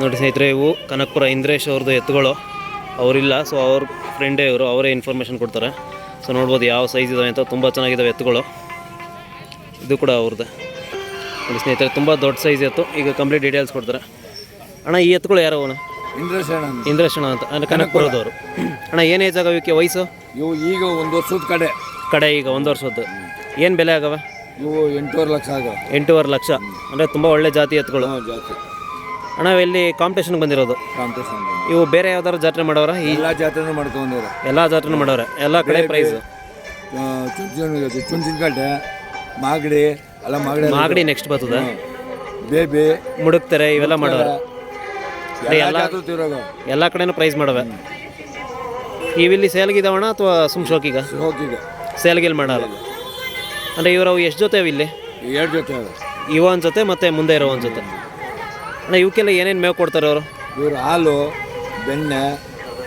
ನೋಡಿ ಸ್ನೇಹಿತರೆ ಇವು ಕನಕಪುರ ಇಂದ್ರೇಶ್ ಅವ್ರದ್ದು ಎತ್ತುಗಳು. ಅವರಿಲ್ಲ ಸೊ ಅವ್ರ ಫ್ರೆಂಡೇ ಇವರು ಅವರೇ ಇನ್ಫಾರ್ಮೇಷನ್ ಕೊಡ್ತಾರೆ. ಸೊ ನೋಡ್ಬೋದು ಯಾವ ಸೈಜ್ ಇದಾವೆ ಅಂತ ತುಂಬ ಚೆನ್ನಾಗಿದ್ದಾವೆ ಎತ್ತುಗಳು. ಇದು ಕೂಡ ಅವ್ರದ್ದು ನೋಡಿ ಸ್ನೇಹಿತರೆ ತುಂಬ ದೊಡ್ಡ ಸೈಜ್ ಎತ್ತು. ಈಗ ಕಂಪ್ಲೀಟ್ ಡೀಟೇಲ್ಸ್ ಕೊಡ್ತಾರೆ. ಅಣ್ಣ ಈ ಎತ್ತುಗಳು ಯಾರು ಅವನು ಇಂದ್ರೇಶ್ ಅಣ್ಣ ಅಂತ. ಅಂದರೆ ಕನಕಪುರದವರು. ಅಣ್ಣ ಏನು ಏಜ್ ಇವಕ್ಕೆ ವಯಸ್ಸು? ಇವು ಈಗ ಒಂದು ವರ್ಷದ ಕಡೆ. ಕಡೆ ಈಗ ಒಂದು ವರ್ಷದ್ದು. ಏನು ಬೆಲೆ ಆಗವೆ? ಇವು ಎಂಟೂವರೆ ಲಕ್ಷ ಆಗ. ಎಂಟೂವರೆ ಲಕ್ಷ. ಅಂದರೆ ತುಂಬ ಒಳ್ಳೆ ಜಾತಿ ಎತ್ತುಗಳು ಜಾತಿ. ಅಣ್ಣ ಇಲ್ಲಿ ಕಾಂಪಿಟೇಷನ್ಗೆ ಬಂದಿರೋದು. ಕಾಂಪಿಟೇಷನ್ ಇವು ಬೇರೆ ಯಾವ್ದಾದ್ರು ಜಾತ್ರೆ ಮಾಡೋರ? ಎಲ್ಲ ಜಾತ್ರೆನೂ ಮಾಡ್ಕೊಂಡಿದ್ದಾರೆ ಎಲ್ಲ ಜಾತ್ರೆ ಮಾಡೋರೆ. ಎಲ್ಲ ಕಡೆ ಪ್ರೈಸ್ ಚುಂಚಿನ ಚುಂಚಿನಕಟ್ಟೆ ಮಾಗಡಿ ಎಲ್ಲ ಮಾಗಡಿ ಮಾಗಡಿ ನೆಕ್ಸ್ಟ್ ಬರ್ತದೆ? ಬೇಬಿ ಮುಡುಕ್ತಾರೆ ಇವೆಲ್ಲ ಮಾಡೋರೆ. ಎಲ್ಲ ಎಲ್ಲ- ಕಡೆನೂ ಪ್ರೈಸ್ ಮಾಡವೆ. ಇವಿಲ್ಲಿ ಸೇಲ್ಗಿದಾವಣ ಅಥವಾ ಸುಮ್ ಶೋಕಿಗ? ಶೋಕಿಗ. ಸೇಲ್ಗಿಲ್ ಮಾಡಲ್ಲ ಅಂದರೆ ಇವರು ಎಷ್ಟು ಜೊತೆ ಅವು ಇಲ್ಲಿ? ಎರಡು ಜೊತೆ ಇವ ಒಂದು ಜೊತೆ ಮತ್ತು ಮುಂದೆ ಇರೋ ಒಂದು ಜೊತೆ ಅಣ್ಣ ಇವಕ್ಕೆಲ್ಲ ಏನೇನು ಮೇವು ಕೊಡ್ತಾರೆ ಅವರು? ಇವರು ಹಾಲು ಬೆಣ್ಣೆ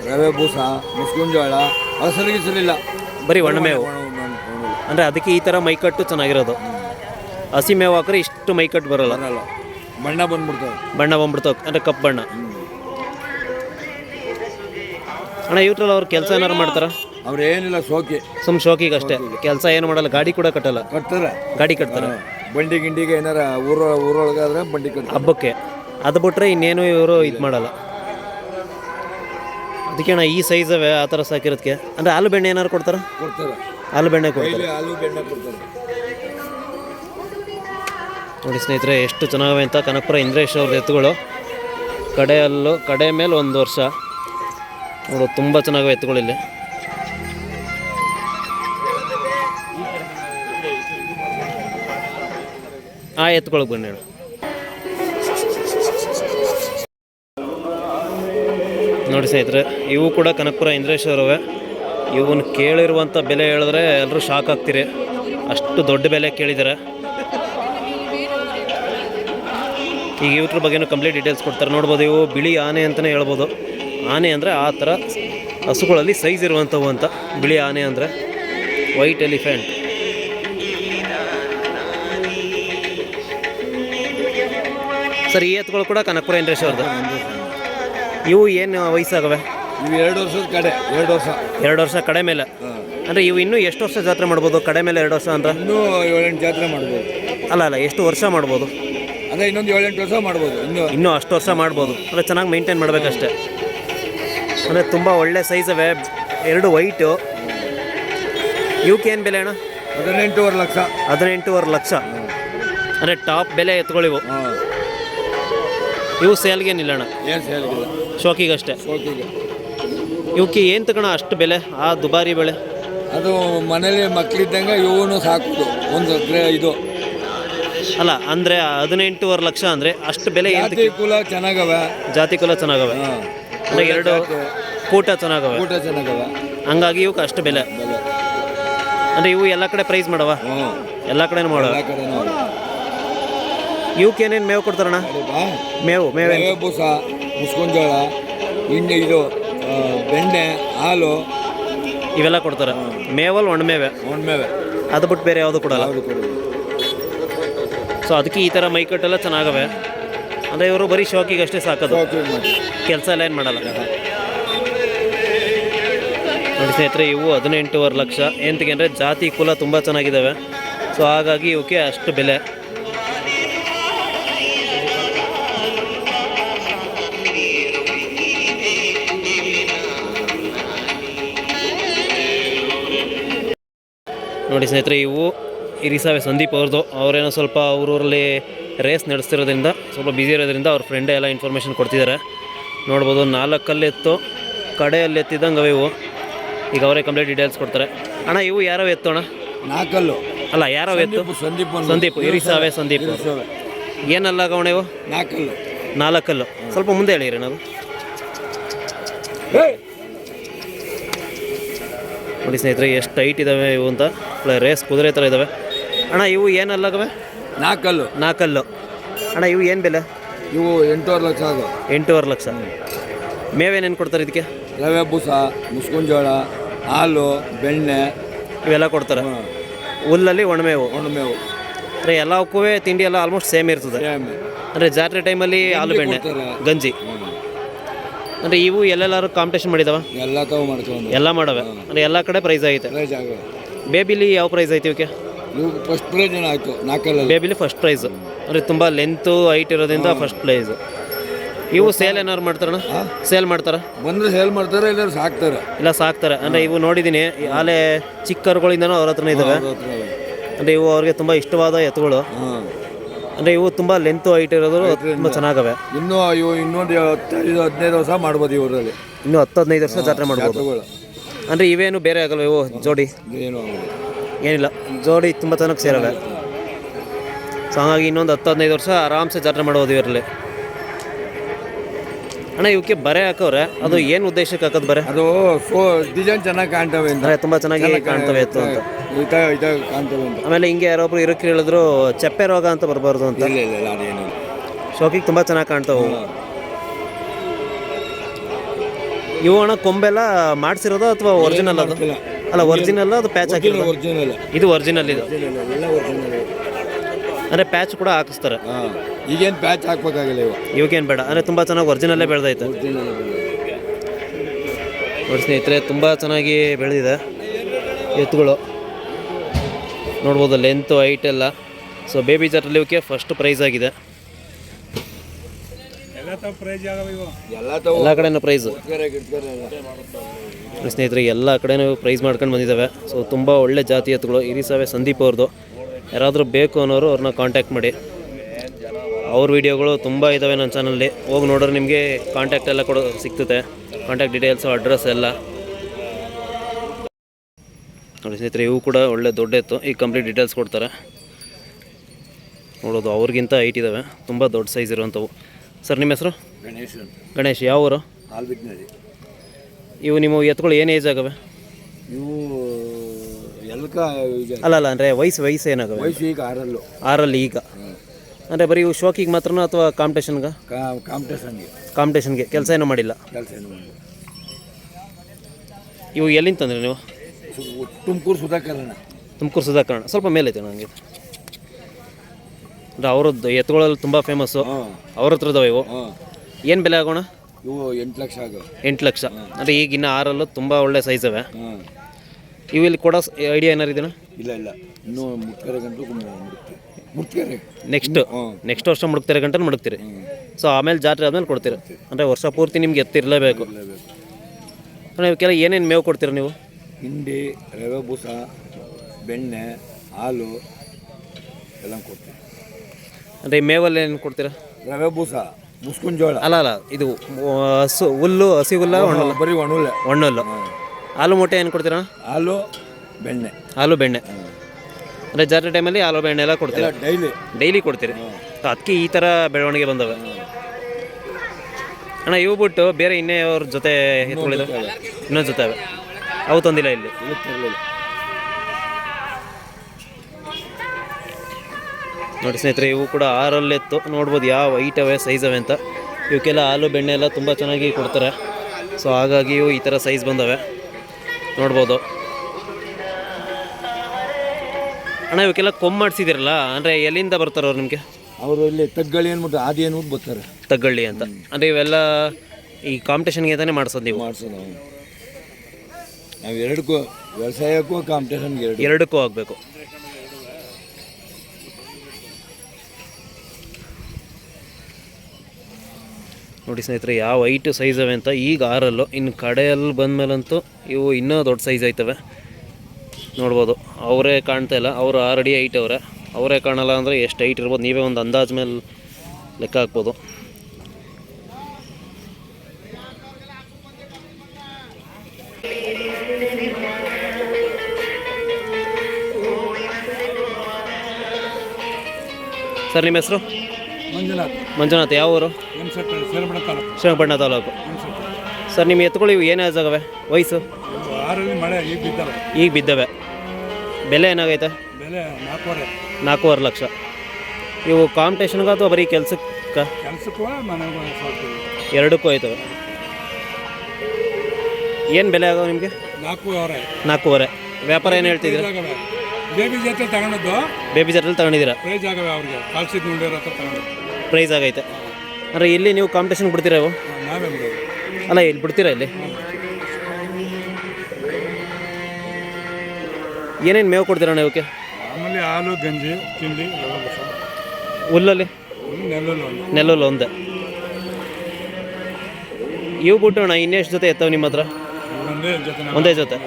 ರವೆ ಬೂಸ ಮುಸ್ಕುಂಜೋಳ ಹಸರು ಗಿಸರಿಲ್ಲ ಬರೀ ಒಣ ಮೇವು. ಅಂದರೆ ಅದಕ್ಕೆ ಈ ಥರ ಮೈಕಟ್ಟು ಚೆನ್ನಾಗಿರೋದು. ಹಸಿ ಮೇವು ಹಾಕ್ರೆ ಇಷ್ಟು ಮೈಕಟ್ಟು ಬರೋಲ್ಲ. ಬಣ್ಣ ಬಂದ್ಬಿಡ್ತಾವೆ. ಬಣ್ಣ ಬಂದ್ಬಿಡ್ತಾವೆ. ಅಂದರೆ ಕಪ್ಪು ಬಣ್ಣ. ಅಣ್ಣ ಇವ್ರಲ್ಲಿ ಅವ್ರು ಕೆಲಸ ಏನಾರು ಮಾಡ್ತಾರ? ಅವ್ರು ಏನಿಲ್ಲ ಶೋಕಿ. ಸುಮ್ ಶೋಕಿಗೆ. ಅಷ್ಟೇ ಕೆಲಸ ಏನು ಮಾಡಲ್ಲ ಗಾಡಿ ಕೂಡ ಕಟ್ಟಲ್ಲ. ಕಟ್ತಾರ. ಗಾಡಿ ಕಟ್ತಾರೆ. ಬಂಡಿ ಗಿಂಡಿಗೆ ಏನಾರ ಊರ ಊರೊಳಗಾದ್ರೆ ಬಂಡಿ ಕಟ್ತಾರೆ. ಹಬ್ಬಕ್ಕೆ. ಅದು ಬಿಟ್ರೆ ಇನ್ನೇನು ಇವರು ಇದು ಮಾಡಲ್ಲ. ಅದಕ್ಕೆ ಅಣ್ಣ ಈ ಸೈಜ್ ಅವೇ ಆ ಥರ ಸಾಕಿರೋದಕ್ಕೆ ಅಂದರೆ ಹಾಲು ಬೆಣ್ಣೆ ಏನಾರು ಕೊಡ್ತಾರ? ಕೊಡ್ತಾರೆ. ಹಾಲು ಬೆಣ್ಣೆ ಕೊಡ್ತಾರೆ. ಆಲು ಬೆಣ್ಣೆ ಕೊಡ್ತಾರೆ. ನೋಡಿ ಸ್ನೇಹಿತರೆ ಎಷ್ಟು ಚೆನ್ನಾಗವೆ ಅಂತ ಕನಕಪುರ ಇಂದ್ರೇಶ್ ಅವ್ರ ಎತ್ತುಗಳು. ಕಡೆಯಲ್ಲೂ ಕಡೆ ಮೇಲೆ ಒಂದು ವರ್ಷ. ನೋಡು, ತುಂಬ ಚೆನ್ನಾಗಿ ಎತ್ತುಗಳು ಇಲ್ಲಿ. ಆ ಎತ್ತುಗಳಿಗೆ ಬನ್ನಿ. ನೋಡಿ ಸ್ನೇಹಿತರೆ, ಇವು ಕೂಡ ಕನಕಪುರ ಇಂದ್ರೇಶ್ವರವೇ. ಇವನ್ನ ಇವನ್ ಕೇಳಿರುವಂಥ ಬೆಲೆ ಹೇಳಿದ್ರೆ ಎಲ್ಲರೂ ಶಾಕ್ ಆಗ್ತೀರಿ. ಅಷ್ಟು ದೊಡ್ಡ ಬೆಲೆ ಕೇಳಿದ್ದಾರೆ ಈಗ ಇವ್ರ ಬಗ್ಗೆನೂ ಕಂಪ್ಲೀಟ್ ಡೀಟೇಲ್ಸ್ ಕೊಡ್ತಾರೆ. ನೋಡ್ಬೋದು ಇವು ಬಿಳಿ ಆನೆ ಅಂತಲೇ ಹೇಳ್ಬೋದು. ಆನೆ ಅಂದರೆ ಆ ಥರ ಹಸುಗಳಲ್ಲಿ ಸೈಜ್ ಇರುವಂಥವು ಅಂತ ಬಿಳಿ ಆನೆ ಅಂದರೆ ವೈಟ್ ಎಲಿಫೆಂಟ್. ಸರ್ ಈ ಎತ್ತುಗಳು ಕೂಡ ಕನಕಪುರ ಇಂಟ್ರೆಸ್ಟ್ ಅವ್ರದ್ದು ಇವು ಏನು ವಯಸ್ಸಾಗವೆ? ಇವು ಎರಡು ವರ್ಷದ ಕಡೆ ಎರಡು ವರ್ಷ. ಎರಡು ವರ್ಷ ಕಡೆ ಮೇಲೆ. ಅಂದರೆ ಇವು ಇನ್ನೂ ಎಷ್ಟು ವರ್ಷ ಜಾತ್ರೆ ಮಾಡ್ಬೋದು? ಕಡೆ ಮೇಲೆ ಎರಡು ವರ್ಷ ಅಂದ್ರೆ? ಇನ್ನೂ ಏಳೆಂಟು ಜಾತ್ರೆ ಮಾಡ್ಬೋದು. ಅಲ್ಲ ಅಲ್ಲ ಎಷ್ಟು ವರ್ಷ ಮಾಡ್ಬೋದು? ಅಂದರೆ ಇನ್ನೊಂದು ಏಳೆಂಟು ವರ್ಷ ಮಾಡ್ಬೋದು ಇನ್ನೂ. ಇನ್ನೂ ಅಷ್ಟು ವರ್ಷ ಮಾಡ್ಬೋದು. ಅಂದರೆ ಚೆನ್ನಾಗಿ ಮೇಂಟೈನ್ ಮಾಡಬೇಕಷ್ಟೆ. ಅಂದರೆ ತುಂಬ ಒಳ್ಳೆ ಸೈಜ್ ಅವೆ. ಎರಡು ವೈಟು ಇವಕ್ಕೆ ಏನು ಬೆಲೆ ಅಣ್ಣ? ಹದಿನೆಂಟೂವರೆ ಲಕ್ಷ. ಹದಿನೆಂಟೂವರೆ ಲಕ್ಷ. ಅಂದರೆ ಟಾಪ್ ಬೆಲೆ ಎತ್ಕೊಳ್ಳಿವು. ಇವು ಸೇಲ್ಗೇನಿಲ್ಲ ಅಣ್ಣ? ಏನು ಸೇಲ್ಗಿಲ್ಲ ಶೋಕಿಗಷ್ಟೇ ಅಷ್ಟೇ. ಇವಕ್ಕೆ ಏನು ತಗೋಣ ಅಷ್ಟು ಬೆಲೆ ಆ ದುಬಾರಿ ಬೆಲೆ? ಅದು ಮನೇಲಿ ಮಕ್ಕಳಿದ್ದಂಗೆ ಇವನು ಸಾಕು. ಒಂದು ಗ್ರೇ ಇದು. ಅಲ್ಲ ಅಂದರೆ ಹದಿನೆಂಟೂವರೆ ಲಕ್ಷ ಅಂದರೆ ಅಷ್ಟು ಬೆಲೆ ಏನು ಜಾತಿ ಕುಲ ಚೆನ್ನಾಗವೆ. ಜಾತಿ ಕುಲ ಚೆನ್ನಾಗವೆ. ಅಂದರೆ ಎರಡು ಕೂಟ ಚೆನ್ನಾಗವೆ ಊಟ ಚೆನ್ನಾಗವ ಹಂಗಾಗಿ ಇವಕ್ಕೆ ಅಷ್ಟು ಬೆಲೆ. ಅಂದ್ರೆ ಅಂದರೆ ಇವು ಎಲ್ಲ ಕಡೆ ಪ್ರೈಸ್ ಮಾಡವ? ಹ್ಞೂ ಎಲ್ಲ ಕಡೆನೂ ಮಾಡವ? ಎಲ್ಲ ಕಡೆನೂ ಅವೆ. ಇವಕ್ಕೆ ಏನೇನು ಮೇವು ಕೊಡ್ತಾರಣ್ಣ? ಹೌದಾ? ಮೇವು ಮೇವೇನು ರವೆ ಬೂಸ ಮುಸ್ಕೊಂಜೋಳ ಹಿಂಡಿ ಇದು ಆ, ಬೆಣ್ಣೆ ಹಾಲು. ಇವೆಲ್ಲ ಕೊಡ್ತಾರೆ. ಮೇವಲ್ಲಿ ಒಣ ಮೇವೆ. ಒಣ್ಮೇವೆ ಅದು ಬಿಟ್ಟು ಬೇರೆ ಯಾವುದು ಕೊಡಲ್ಲ. ಯಾವುದು ಕೊಡೋದು ಸೊ ಅದಕ್ಕೆ ಈ ಥರ ಮೈಕಟ್ಟೆಲ್ಲ ಚೆನ್ನಾಗವೆ ಅಂದರೆ ಇವರು ಬರೀ ಶೋಕಿಗೆ ಅಷ್ಟೇ ಸಾಕೋದು. ಕೆಲಸ ಎಲ್ಲ ಏನು ಮಾಡಲ್ಲ. ನೋಡಿ ಸ್ನೇಹಿತರೆ, ಇವು ಹದಿನೆಂಟೂವರೆ ಲಕ್ಷ. ಎಂತಕ್ಕೆ ಅಂದರೆ ಜಾತಿ, ಕುಲ ತುಂಬ ಚೆನ್ನಾಗಿದ್ದಾವೆ ಸೊ ಹಾಗಾಗಿ ಇವಕ್ಕೆ ಅಷ್ಟು ಬೆಲೆ. ನೋಡಿ ಸ್ನೇಹಿತರೆ, ಇವು ಇರಿಸಾವೆ ಸಂದೀಪ್ ಅವ್ರದ್ದು. ಅವರೇನೋ ಸ್ವಲ್ಪ ಊರಲ್ಲಿ ರೇಸ್ ನಡೆಸ್ತಿರೋದ್ರಿಂದ ಸ್ವಲ್ಪ ಬ್ಯುಸಿ ಇರೋದ್ರಿಂದ ಅವ್ರ ಫ್ರೆಂಡೇ ಎಲ್ಲ ಇನ್ಫಾರ್ಮೇಷನ್ ಕೊಡ್ತಿದ್ದಾರೆ ನೋಡ್ಬೋದು ನಾಲ್ಕಲ್ಲಿ ಎತ್ತು ಕಡೆಯಲ್ಲಿ ಎತ್ತಿದ್ದಂಗೆ ಅವೆ ಇವು. ಈಗ ಅವರೇ ಕಂಪ್ಲೀಟ್ ಡೀಟೇಲ್ಸ್ ಕೊಡ್ತಾರೆ. ಅಣ್ಣ ಇವು ಯಾರೋ ಎತ್ತೋಣ ಅಣ್ಣ? ನಾಲ್ಕಲ್ಲು. ಅಲ್ಲ ಯಾರೋ ಎತ್ತು? ಸಂದೀಪ್ ಸಂದೀಪ್ ಇರಿಸಾವೆ ಸಂದೀಪ್. ಏನಲ್ಲ ಗೌಣ ಇವು? ನಾಲ್ಕಲ್ಲು. ನಾಲ್ಕಲ್ಲು. ಸ್ವಲ್ಪ ಮುಂದೆ ಹೇಳಿರಿ ನಾವು ನೋಡಿ ಸ್ನೇಹಿತರೆ ಎಷ್ಟು ಟೈಟ್ ಇದ್ದಾವೆ ಇವು ಅಂತ. ರೇಸ್ ಕುದುರೆ ಥರ ಇದ್ದಾವೆ ಅಣ್ಣ ಇವು ಏನಲ್ಲಗವೆ ನಾಲ್ಕಲ್ಲು. ನಾಲ್ಕಲ್ಲು. ಅಣ್ಣ ಇವು ಏನು ಬೆಲೆ? ಇವು ಎಂಟೂವರೆ ಲಕ್ಷ ಅದು. ಎಂಟೂವರೆ ಲಕ್ಷ. ಮೇವೇನೇನು ಕೊಡ್ತಾರೆ ಇದಕ್ಕೆ? ರವೆ ಬೂಸ ಮುಸ್ಕೊಂಜೋಳ ಹಾಲು ಬೆಣ್ಣೆ. ಇವೆಲ್ಲ ಕೊಡ್ತಾರೆ. ಹ್ಮ್. ಹುಲ್ಲಲ್ಲಿ ಒಣಮೇವು. ಒಣಮೇವು. ಅಂದರೆ ಎಲ್ಲವಕ್ಕೂ ತಿಂಡಿ ಎಲ್ಲ ಆಲ್ಮೋಸ್ಟ್ ಸೇಮ್ ಇರ್ತದೆ. ಸೇಮ್ ಅಂದರೆ ಜಾತ್ರೆ ಟೈಮಲ್ಲಿ ಹಾಲು ಬೆಣ್ಣೆ ಕೊಡ್ತಾರೆ. ಗಂಜಿ. ಅಂದರೆ ಇವು ಎಲ್ಲೆಲ್ಲಾರು ಕಾಂಪಿಟೇಷನ್ ಮಾಡಿದಾವ? ಎಲ್ಲ ತಾವು ಮಾಡ್ಕೊಂಡು. ಎಲ್ಲ ಮಾಡವೆ. ಅಂದರೆ ಎಲ್ಲ ಕಡೆ ಪ್ರೈಸ್ ಆಗ ಬೇಬಿಲಿ ಯಾವ ಪ್ರೈಸ್ ಐತಿ ಇವಕ್ಕೆ? ಫಸ್ಟ್ ಪ್ರೈಸ್ ಏನಾಯಿತು ನಾಲ್ಕಲ್ಲಿ? ಬೇಬಿಲಿ ಫಸ್ಟ್ ಪ್ರೈಸ್ ಅಂದರೆ ತುಂಬ ಲೆಂತು ಹೈಟ್ ಇರೋದ್ರಿಂದ ಫಸ್ಟ್ ಪ್ರೈಸ್ ಇವು ಸೇಲ್ ಏನಾದ್ರು ಮಾಡ್ತಾರಣ ಸೇಲ್ ಮಾಡ್ತಾರ? ಬಂದ್ರೆ ಸೇಲ್ ಮಾಡ್ತಾರೆ ಇಲ್ಲ ಸಾಕ್ತಾರೆ? ಇಲ್ಲ ಸಾಕ್ತಾರೆ. ಅಂದರೆ ಇವು ನೋಡಿದ್ದೀನಿ ಆಲೆ ಚಿಕ್ಕ ಕರುಗಳಿಂದನೂ ಅವ್ರ ಹತ್ರನೇ ಇದ್ದಾವೆ. ಅಂದರೆ ಇವು ಅವ್ರಿಗೆ ತುಂಬ ಇಷ್ಟವಾದ ಎತ್ತುಗಳು. ಅಂದರೆ ಇವು ತುಂಬ ಲೆಂತು ಹೈಟ್ ಇರೋದು ತುಂಬ ಚೆನ್ನಾಗವೆ. ಇನ್ನೂ ಇವು ಇನ್ನೊಂದು ಹತ್ತೈದು ಹದಿನೈದು ವರ್ಷ ಮಾಡ್ಬೋದು ಇವರಲ್ಲಿ. ಇನ್ನು ಹತ್ತು ಹದಿನೈದು ವರ್ಷ ಜಾತ್ರೆ ಮಾಡ್ಬೋದು. ಅಂದ್ರೆ ಇವೇನು ಬೇರೆ ಆಗಲ್ವ ಇವು ಜೋಡಿ? ಏನು ಏನಿಲ್ಲ. ಜೋಡಿ ತುಂಬ ಚೆನ್ನಾಗಿ ಸೇರವೆ ಸೊ ಹಾಗಾಗಿ ಇನ್ನೊಂದು ಹತ್ತು ಹದಿನೈದು ವರ್ಷ ಆರಾಮ್ಸೆ ಜಾತ್ರೆ ಮಾಡ್ಬೋದು ಇವರಲ್ಲಿ. ಅಣ್ಣ ಇವಕ್ಕೆ ಬರೆ ಹಾಕವ್ರೆ? ಅದು ಏನು ಉದ್ದೇಶಕ್ಕೆ ಹಾಕೋದು ಬರೆ? ಅದು ಡಿಸೈನ್ ಚೆನ್ನಾಗಿ ಕಾಣ್ತವೆ ಅಂದರೆ ತುಂಬ ಚೆನ್ನಾಗಿ ಕಾಣ್ತವೆ. ಇತ್ತು ಅಂತ. ಕಾಣ್ತವೆ ಆಮೇಲೆ ಹಿಂಗೆ ಯಾರೊಬ್ರು ಇರೋಕ್ಕೆ ಹೇಳಿದ್ರು ಚಪ್ಪೆ ರೋಗ ಅಂತ ಬರಬಾರ್ದು ಅಂತ. ಶೋಕಿಗೆ ತುಂಬ ಚೆನ್ನಾಗಿ ಕಾಣ್ತಾವೆ. ಇವು ಅಣ್ಣ ಕೊಂಬೆಲ್ಲ ಮಾಡಿಸಿರೋದು ಅಥವಾ ಒರಿಜಿನಲ್ ಅದು. ಅಲ್ಲ ಒರಿಜಿನಲ್ ಅದು ಪ್ಯಾಚ್ ಹಾಕಿ ಒರಿಜಿನಲ್ ಇದು ಒರಿಜಿನಲ್ ಇದು. ಎಲ್ಲ ಒರಿಜಿನಲ್ ಅಂದರೆ ಪ್ಯಾಚ್ ಕೂಡ ಹಾಕಿಸ್ತಾರೆ. ಈಗೇನು ಪ್ಯಾಚ್ ಹಾಕ್ಬೇಕಾಗಿಲ್ಲ ಇವಾಗ. ಇವಾಗೇನು ಬೇಡ ಅಂದರೆ ತುಂಬ ಚೆನ್ನಾಗಿ ಒರಿಜಿನಲ್ಲೇ ಬೆಳೆದೈತೆ. ನೋಡಿ ಸ್ನೇಹಿತರೆ ತುಂಬ ಚೆನ್ನಾಗಿ ಬೆಳೆದಿದೆ ಎತ್ತುಗಳು. ನೋಡ್ಬೋದು ಲೆಂತ್ ಹೈಟ್ ಎಲ್ಲ. ಸೊ ಬೇಬಿ ಜಾತ್ರೆಲಿ ಇವಕ್ಕೆ ಫಸ್ಟ್ ಪ್ರೈಸ್ ಆಗಿದೆ. ಎಲ್ಲ ಕಡೆನೂ ಪ್ರೈಸ್ ಸ್ನೇಹಿತರೆ ಎಲ್ಲ ಕಡೆನೂ ಪ್ರೈಸ್ ಮಾಡ್ಕೊಂಡು ಬಂದಿದ್ದಾವೆ ಸೊ ತುಂಬ ಒಳ್ಳೆ ಜಾತಿ ಎತ್ತುಗಳು. ಇರಿಸಾವೆ ಸಂದೀಪ್ ಅವ್ರದ್ದು ಯಾರಾದರೂ ಬೇಕು ಅನ್ನೋರು ಅವ್ರನ್ನ ಕಾಂಟ್ಯಾಕ್ಟ್ ಮಾಡಿ. ಅವ್ರ ವಿಡಿಯೋಗಳು ತುಂಬ ಇದ್ದಾವೆ ನನ್ನ ಚಾನಲ್ಲಿ ಹೋಗಿ ನೋಡೋರು ನಿಮಗೆ ಕಾಂಟ್ಯಾಕ್ಟ್ ಎಲ್ಲ ಕೊಡೋ ಸಿಗ್ತದೆ ಕಾಂಟ್ಯಾಕ್ಟ್ ಡೀಟೇಲ್ಸು ಅಡ್ರೆಸ್ ಎಲ್ಲ. ನೋಡಿ ಸ್ನೇಹಿತರೆ ಇವು ಕೂಡ ಒಳ್ಳೆ ದೊಡ್ಡ ಎತ್ತು. ಈ ಕಂಪ್ಲೀಟ್ ಡೀಟೇಲ್ಸ್ ಕೊಡ್ತಾರೆ. ನೋಡೋದು ಅವ್ರಿಗಿಂತ ಹೈಟ್ ಇದ್ದಾವೆ ತುಂಬ ದೊಡ್ಡ ಸೈಜ್ ಇರುವಂಥವು. ಸರ್ ನಿಮ್ಮ ಹೆಸರು? ಗಣೇಶ್. ಗಣೇಶ್ ಯಾವ ಊರು? ಆಲ್ಬಿಟ್ನಲ್ಲಿ ಇವು ನಿಮ್ಮ ಎತ್ತುಗಳು ಏನು ಏಜ್ ಆಗವೆ? ಇವು ಎಲ್ಕ ಈಗ? ಅಲ್ಲ ಅಲ್ಲ ಅಂದರೆ ವಯಸ್ಸು ವಯಸ್ಸು ಏನಾಗವೆ? ವಯಸ್ಸು ಈಗ ಆರಲ್ಲು. ಆರಲ್ಲಿ ಈಗ. ಅಂದರೆ ಬರೀ ಇವು ಶೋಕಿಗೆ ಮಾತ್ರನಾ ಅಥವಾ ಕಾಂಪಿಟೇಷನ್ಗೆ ಕಾಂಪಿಟೇಷನ್ಗೆ ಕಾಂಪಿಟೇಷನ್ಗೆ ಕೆಲಸ ಏನೂ ಮಾಡಿಲ್ಲ? ಕೆಲಸ ಏನು. ಇವು ಎಲ್ಲಿಂದ ತಂದ್ರಿ ನೀವು? ತುಮಕೂರು ಸುಧಾಕರಣ ತುಮಕೂರು ಸುಧಾಕರಣ ಸ್ವಲ್ಪ ಮೇಲೈತೆ ನನಗೆ ಅಂದರೆ ಅವ್ರದ್ದು ಎತ್ತುಗಳಲ್ಲಿ ತುಂಬ ಫೇಮಸ್ಸು ಹಾಂ. ಅವ್ರ ಹತ್ರ ಇದಾವೆ ಇವು ಏನು ಬೆಲೆ ಆಗೋಣ? ಇವು ಎಂಟು ಲಕ್ಷ ಆಗ ಎಂಟು ಲಕ್ಷ. ಅಂದರೆ ಈಗ ಇನ್ನು ಆರಲ್ಲೂ ತುಂಬ ಒಳ್ಳೆ ಸೈಜ್ ಅವೆ. ಇವು ಇಲ್ಲಿ ಕೊಡೋ ಐಡಿಯಾ ಏನಾರು ಇದೆಯಾ ಇಲ್ಲ ಇಲ್ಲ. ಇನ್ನೂ ಮುಟ್ಕರೆ ಗಂಟಲು ಮುಟ್ಕರೆ. ನೆಕ್ಸ್ಟ್ ನೆಕ್ಸ್ಟ್ ವರ್ಷ ಮುಡುಕ್ತಾರೆ ಗಂಟೆ ಮುಡುಕ್ತೀರಿ ಸೊ ಆಮೇಲೆ ಜಾತ್ರೆ ಆದ್ಮೇಲೆ ಕೊಡ್ತೀರಿ. ಅಂದರೆ ವರ್ಷ ಪೂರ್ತಿ ನಿಮ್ಗೆ ಎತ್ತಿರಲೇಬೇಕು ಇವಕ್ಕೆಲ್ಲ ಏನೇನು ಮೇವು ಕೊಡ್ತೀರಾ ನೀವು? ಹಿಂಡಿ ರವೆ ಬೂಸ ಬೆಣ್ಣೆ ಹಾಲು ಎಲ್ಲ ಕೊಡ್ತೀವಿ. ಅಂದರೆ ಮೇವಲ್ಲಿ ಏನು ಕೊಡ್ತೀರಾ? ರವೆ ಬೂಸ ಮುಸ್ಕುನ್ ಜೋಳ. ಅಲ್ಲ ಅಲ್ಲ ಇದು ಹಸು ಹುಲ್ಲು ಹಸಿ ಹುಲ್ಲ ಒಣ ಬರೀ ಆಲೂ ಒಣ್ಣುಲ್ಲು ಹಾಲು ಮೂಟೆ ಏನು ಕೊಡ್ತೀರಾ? ಹಾಲು ಬೆಣ್ಣೆ. ಹಾಲು ಬೆಣ್ಣೆ. ಅಂದರೆ ಜಾತ್ರೆ ಟೈಮಲ್ಲಿ ಹಾಲು ಬೆಣ್ಣೆ ಎಲ್ಲ ಕೊಡ್ತೀರ? ಡೈಲಿ. ಡೈಲಿ ಕೊಡ್ತೀರಿ? ಅದಕ್ಕೆ ಈ ಥರ ಬೆಳವಣಿಗೆ ಬಂದವೆ. ಅಣ್ಣ ಇವು ಬಿಟ್ಟು ಬೇರೆ ಇನ್ನೇ ಅವ್ರ ಜೊತೆ ಎತ್ಕೊಳ್ಳಿದ ಇನ್ನೊಂದು ಜೊತೆ ಅವು. ತಂದಿಲ್ಲ ಇಲ್ಲಿ? ನೋಡಿ ಸ್ನೇಹಿತರೆ ಇವು ಕೂಡ ಆರಲ್ಲೆತ್ತು ನೋಡ್ಬೋದು ಯಾವ ಹೈಟ್ ಅವೆ ಸೈಜ್ ಅವೆ ಅಂತ. ಇವಕ್ಕೆಲ್ಲ ಹಾಲು ಬೆಣ್ಣೆ ಎಲ್ಲ ತುಂಬ ಚೆನ್ನಾಗಿ ಕೊಡ್ತಾರೆ. ಸೊ ಹಾಗಾಗಿ ಇವು ಈ ಥರ ಸೈಜ್ ಬಂದವೆ. ನೋಡ್ಬೋದು. ಅಣ್ಣ ಇವಕ್ಕೆಲ್ಲ ಕೊಮ್ಮ ಮಾಡಿಸಿದಿರಲ್ಲ ಅಂದರೆ ಎಲ್ಲಿಂದ ಬರ್ತಾರೆ ಅವ್ರು ನಿಮಗೆ? ಅವರು ಇಲ್ಲಿ ತಗ್ಗಳಿ ಅನ್ಬಿಟ್ಟು ಆದಿ ಅನ್ಬಿಟ್ಟು ಬರ್ತಾರೆ. ತಗ್ಗಳ್ಳಿ ಅಂತ. ಅಂದರೆ ಇವೆಲ್ಲ ಈ ಕಾಂಪಿಟೇಷನ್ಗೆ ತಾನೇ ಮಾಡಿಸೋದು ನೀವು? ಮಾಡಿಸೋದು ನಾವು ನಾವು ಎರಡಕ್ಕೂ ವ್ಯವಸಾಯಕ್ಕೂ ಕಾಂಪಿಟೇಷನ್ಗೆ ಎರಡು. ಎರಡಕ್ಕೂ ಆಗಬೇಕು. ನೋಡಿ ಸ್ನೇಹಿತರೆ, ಯಾವ ಹೈಟ್ ಸೈಜ್ ಅವೆ ಅಂತ ಈಗ ಆರಲ್ಲು. ಇನ್ನು ಕಡೆಯಲ್ಲಿ ಬಂದಮೇಲಂತೂ ಇವು ಇನ್ನೂ ದೊಡ್ಡ ಸೈಜ್ ಆಯ್ತವೆ ನೋಡ್ಬೋದು. ಅವರೇ ಕಾಣ್ತಾ ಇಲ್ಲ. ಅವರು ಆರು ಅಡಿ ಹೈಟ್ ಅವರೇ. ಅವರೇ ಕಾಣಲ್ಲ ಅಂದರೆ ಎಷ್ಟು ಹೈಟ್ ಇರ್ಬೋದು. ನೀವೇ ಒಂದು ಅಂದಾಜ್ ಮೇಲೆ ಲೆಕ್ಕ ಹಾಕ್ಬೋದು. ಸರ್, ನಿಮ್ಮ ಹೆಸರು? ಮಂಜುನಾಥ್. ಮಂಜುನಾಥ್ ಯಾವ ಊರು? ಶ್ರೀರಂಗಪಟ್ಟಣ ತಾಲೂಕು. ಸರ್ ನಿಮ್ಮ ಎತ್ಕೊಳ್ಳಿ ಏನೇ ಏನು ಆಗವೆ ವಯಸ್ಸು? ಮಳೆ ಈಗ ಬಿದ್ದಾವೆ. ಈಗ ಬಿದ್ದವೆ. ಬೆಲೆ ಏನಾಗೈತೆ? ಬೆಲೆ ನಾಲ್ಕೂವರೆ. ನಾಲ್ಕೂವರೆ ಲಕ್ಷ. ಇವು ಕಾಂಪಿಟೇಷನ್ಗೆ ಅಥವಾ ಬರೀ ಕೆಲಸಕ್ಕೆ? ಎರಡಕ್ಕೂ ಆಯ್ತವೆ ಏನು ಬೆಲೆ ಆಗೋ ನಿಮಗೆ? ನಾಲ್ಕೂವರೆ. ನಾಲ್ಕೂವರೆ. ವ್ಯಾಪಾರ ಏನು ಹೇಳ್ತಿದ್ದೀರಾ? ಬೇಬಿ ಜೊತೆ ತಗೊಂಡದ್ದು? ಬೇಬಿ ಜೊತೆ ತಗೊಂಡಿದ್ದೀರಾ? ಪ್ರೈಸ್ ಆಗವೆ ಅವ್ರಿಗೆ? ಕಾಲ್ಸಿದ್ ನುಂಡಿರೋ ಹತ್ರ ಪ್ರೈಸ್ ಆಗೈತೆ. ಅಂದ್ರೆ ಇಲ್ಲಿ ನೀವು ಕಾಂಪಿಟೇಷನ್ ಬಿಡ್ತೀರಾ ಇವು? ನಾವೇ ಬಿಡೋದು. ಅಲ್ಲ ಇಲ್ಲಿ ಬಿಡ್ತೀರಾ ಇಲ್ಲಿ? ಏನೇನು ಮೇವು ಕೊಡ್ತೀರಾ ಅಣ್ಣ ಇವಕ್ಕೆ? ಆಮೇಲೆ ಹಾಲು ಗಂಜಿ ತಿಂಡಿ ಎಲ್ಲ ಹುಲ್ಲಲ್ಲಿ? ನೆಲ್ಲಲ್ಲಿ ಒಂದು. ನೆಲ್ಲಲ್ಲಿ ಒಂದೇ. ಇವು ಬಿಟ್ಟು ಅಣ್ಣ ಇನ್ನೆಷ್ಟು ಜೊತೆ ಎತ್ತವ ನಿಮ್ಮ ಹತ್ರ? ಒಂದೇ ಜೊತೆ ಒಂದೇ ಜೊತೆ.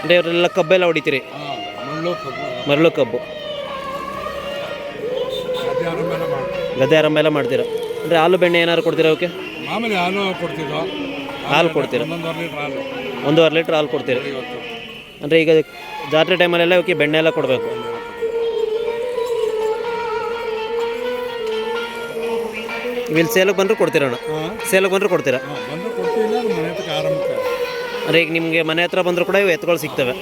ಅಂದರೆ ಇವರೆಲ್ಲ ಕಬ್ಬೆಲ್ಲ ಹೊಡಿತೀರಿ. ಮರಳು ಕಬ್ಬು. ಗದ್ದೆ ಆರಂಭ ಎಲ್ಲ ಮಾಡ್ತೀರಾ? ಅಂದರೆ ಹಾಲು ಬೆಣ್ಣೆ ಏನಾದ್ರು ಕೊಡ್ತೀರಾ ಅವಕ್ಕೆ? ಮಾಮೂಲಿ ಹಾಲು ಕೊಡ್ತಿದ್ದೋ ಹಾಲು ಕೊಡ್ತೀರಾ? ಒಂದೂವರೆ ಲೀಟ್ರ್ ಹಾಲು. ಕೊಡ್ತೀರಾ? ಅಂದರೆ ಈಗ ಜಾತ್ರೆ ಟೈಮಲ್ಲೆಲ್ಲ ಅವಕ್ಕೆ ಬೆಣ್ಣೆ ಎಲ್ಲ ಕೊಡಬೇಕು. ಇಲ್ಲಿ ಸೇಲಕ್ಕೆ ಬಂದರೂ ಕೊಡ್ತೀರಣ್ಣ? ಸೇಲಕ್ಕೆ ಬಂದರೂ ಕೊಡ್ತೀರಾ? ಅಂದರೆ ಈಗ ನಿಮಗೆ ಮನೆ ಹತ್ರ ಬಂದರೂ ಕೂಡ ಇವು ಎತ್ತುಗಳು ಸಿಗ್ತವೆ.